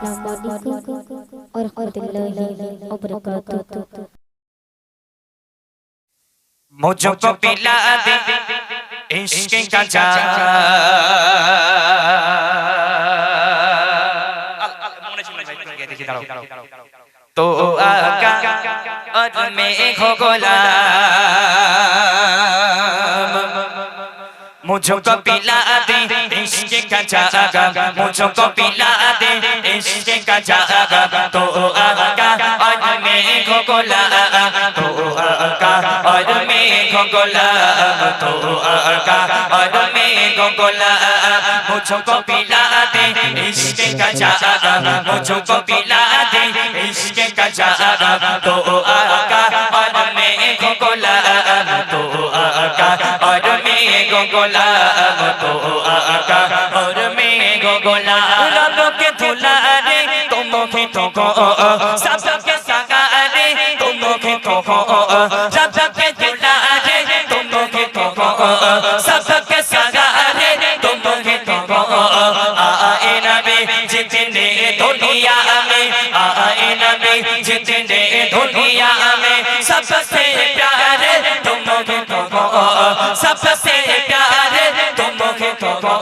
अस्सलाम वालेकुम और रहमतुल्लाहि व बरकातहू मुझको पिला दे इश्क का जाम तो आका और मैं हो गुलाम मुझको पिला दे इश्क का जागा मुझको पिला दे इश्क का जागा तो आका और मैं हो गुलाम तो आका और मैं हो गुलाम तो आका और मैं हो गुलाम मुझको पिला दे इश्क का जागा मुझको पिला दे इश्क का जागा तो को सब के सगारे तुम के तो को सब के दुलारे तुम के तो को सब के सगारे तुम के तो को आए नबी जितने दुनिया में आए नबी जितने दुनिया में सबसे प्यारे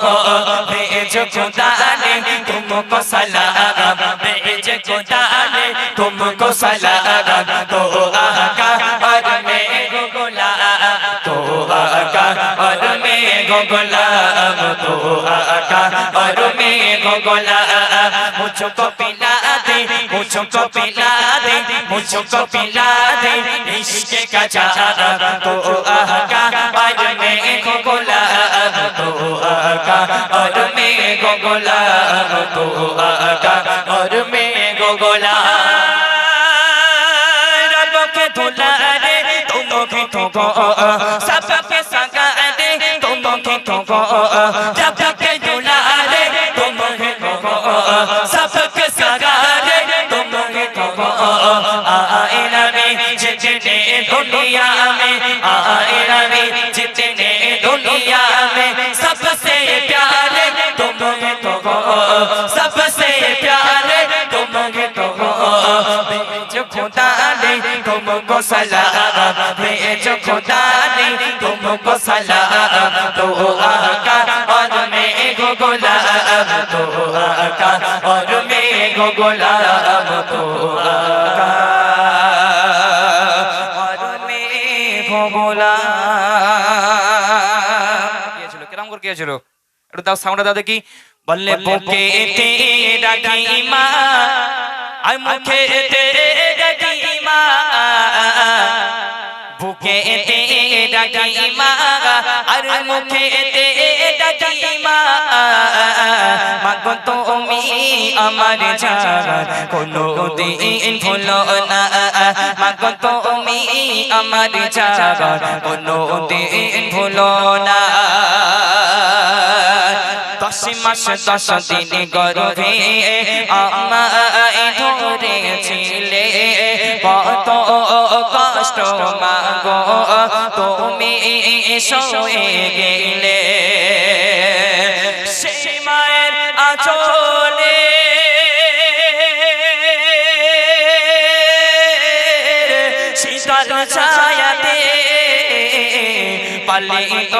भेज खुदा ने तुमको सलाम भेज खुदा ने तुमको सलाम तो आका और मैं हो गुलाम तो आका और मैं हो गुलाम तो आका और मैं हो गुलाम मुझको पिला दे मुझको पिला दे मुझको पिला दे इश्क का चारा तो आका और मैं हो गुलाम तो आका और मैं हो गुलाम तो आका और मैं हो गुलाम रब के दुलारे तुम के तो को सब के सगारे तुम के तो को रब के दुलारे तुम के तो को सब के सगारे तुम के तो को आए नबी जितने दुनिया में तुमको सलाम भेज खुदा ने तुमको सलाम तो आका और मैं गो गुलाम तो आका और मैं गो गुलाम तो आका और मैं गो गुलाम কে ছিল কেরাম করে কে ছিল একটু দাও সাউন্ডটা দাও দেখি বললে বুকে তেরা কিমা আর মুখে তেরা বুকে তেরা কিমা আর মুখে তেরা কিমা মাগো তুমি আমার জান কোনো দিন ভুলো না। মাগো তুমি আমার জান কোনো দিন ভুলো না। দশ মাস দশ দিন গর্ভে আমায় ধরেছিলে। কত কষ্ট মাগো তুমি সয়ে গেলে। সেই মায়ের আচলে শীতল ছায়াতে পালিত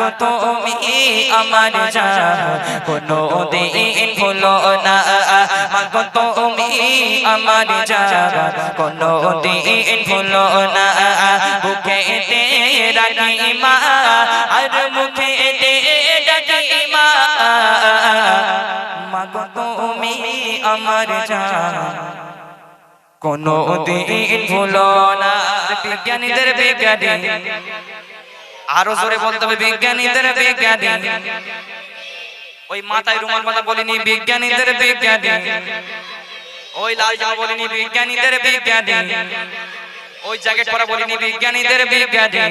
মাগো তুমি আমার জান কোনো দিন ভুলো না। মাগো তুমি আমার জান কোনো দিন ভুলো না। বুকে রাখি মা আর মুখে রাখি মা মাগো আমার জান কোনো দিন ভুলো না। বিজ্ঞানীদের বিজ্ঞানী। আরও জোরে বলতে হবে বিজ্ঞানীদের বিজ্ঞানী। ওই মাথায় রুমাল বাঁধা বলিনি বিজ্ঞানীদের বিজ্ঞানী। ওই লাল জামা বলিনি বিজ্ঞানীদের বিজ্ঞানী। ওই জ্যাকেট পরা বলিনি বিজ্ঞানীদের বিজ্ঞানী।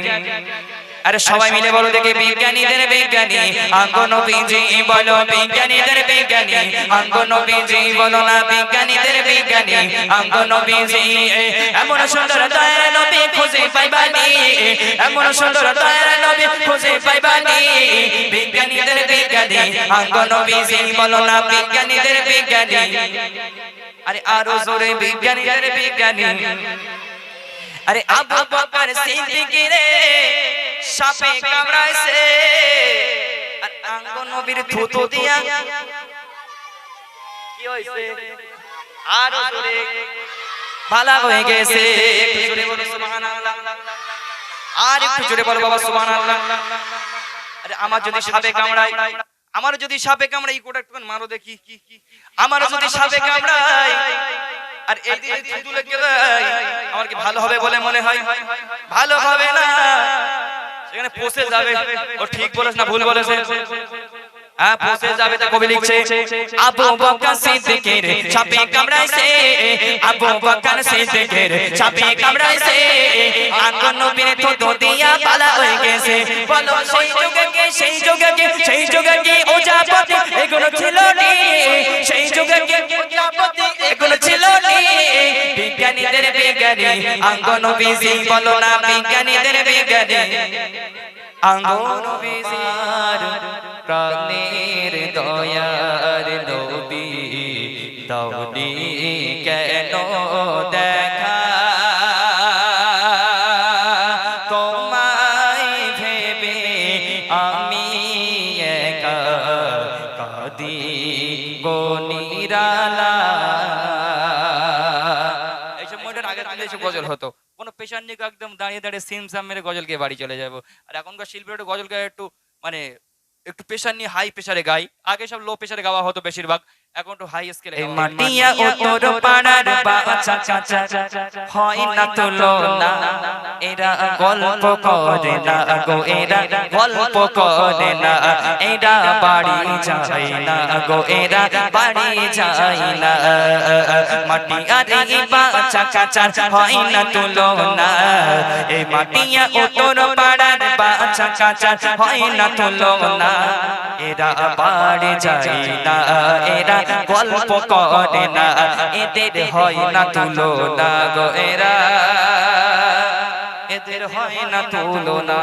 আরে সবাই মিলে বলো দেখি বিজ্ঞানীদের বিজ্ঞানী। আঙ্গন বিজি বলো বিজ্ঞানীদের বিজ্ঞানী। আঙ্গন বিজি বলো না বিজ্ঞানীদের বিজ্ঞানী। আঙ্গন বিজি এমন সুন্দর দয়ার নবী খুঁজে পাইবানি। এমন সুন্দর দয়ার নবী খুঁজে পাইবানি। বিজ্ঞানীদের বিজ্ঞানী। আঙ্গ নবী সেই বলো না বিজ্ঞানীদের বিজ্ঞানী। আরে আরও জোরে বিজ্ঞানীদের বিজ্ঞানী। আরে আবু বকর সিদ্দিকী রে। সাপে কামড়াইছে। আর আঙ্গ নবীর থুতু দিয়া। কি হইছে? আরও জোরে। ভালো হয়ে গেছে। একটু জোরে বলো সুবহানাল্লাহ। আর একটু জোরে বলো বাবা সুবহানাল্লাহ। আরে আমার যদি সাপে কামড়ায় আমার যদি সাপে কামড়ায় এই কোটা একটু মারো দেখি। কি কি আমার যদি সাপে কামড়ায় আর এই দিয়ে থুতু লেগে যায় আমার কি ভালো হবে বলে মনে হয়? ভালো হবে না। সেখানে পচে যাবে। ও ঠিক বলেছ না ভুল বলেছে? হ্যাঁ পচে যাবে তা কবি লিখছে। আবু বকর সিদ্দিকের সাপে কামড়াইছে। আবু বকর সিদ্দিকের সাপে কামড়াইছে। আঙ্গন নবীর থুতু দিয়া পালা হয়ে গেছে। বলো সেই যুগে সেই যুগে সেই যুগে এগুলো ছিল নি বিজ্ঞানী। আঙ্গন নবী বলো না বিজ্ঞানীদের বিজ্ঞানী। আঙ্গন বিজার প্রাণের দয়ার নবী দৌড়ি কেন দেখা? ভেবে গজল হতো। কোনো পেশার নিয়ে একদম দাঁড়িয়ে দাঁড়িয়ে সিম সাম মেরে গজলকে বাড়ি চলে যাব। আর এখনকার শিল্পীরা একটু গজল গায়ে একটু মানে একটু প্রেশার নিয়ে হাই প্রেশারে গাই। আগে সব লো প্রেশারে গাওয়া হতো বেশিরভাগ। এখন একটু হাই স্কেলে মাটিয়া উত্তর পাড়ার বাচ্চা চাচা হয় না তুলো না এরা গল্প করে না গো এরা গল্প করে না। এরা বাড়ি যায় না গো এরা বাড়ি যায় না। মাটিয়া রে বাচ্চা চাচা হয় না তুলো না এই মাটিয়া উত্তর পাড়ার বাচ্চা চাচা হয় না তুলো না এরা বাড়ি যায় না, এরা গল্প করে না। এদের হয় না তুলো না গো, এরা। এদের হয় না তুলো না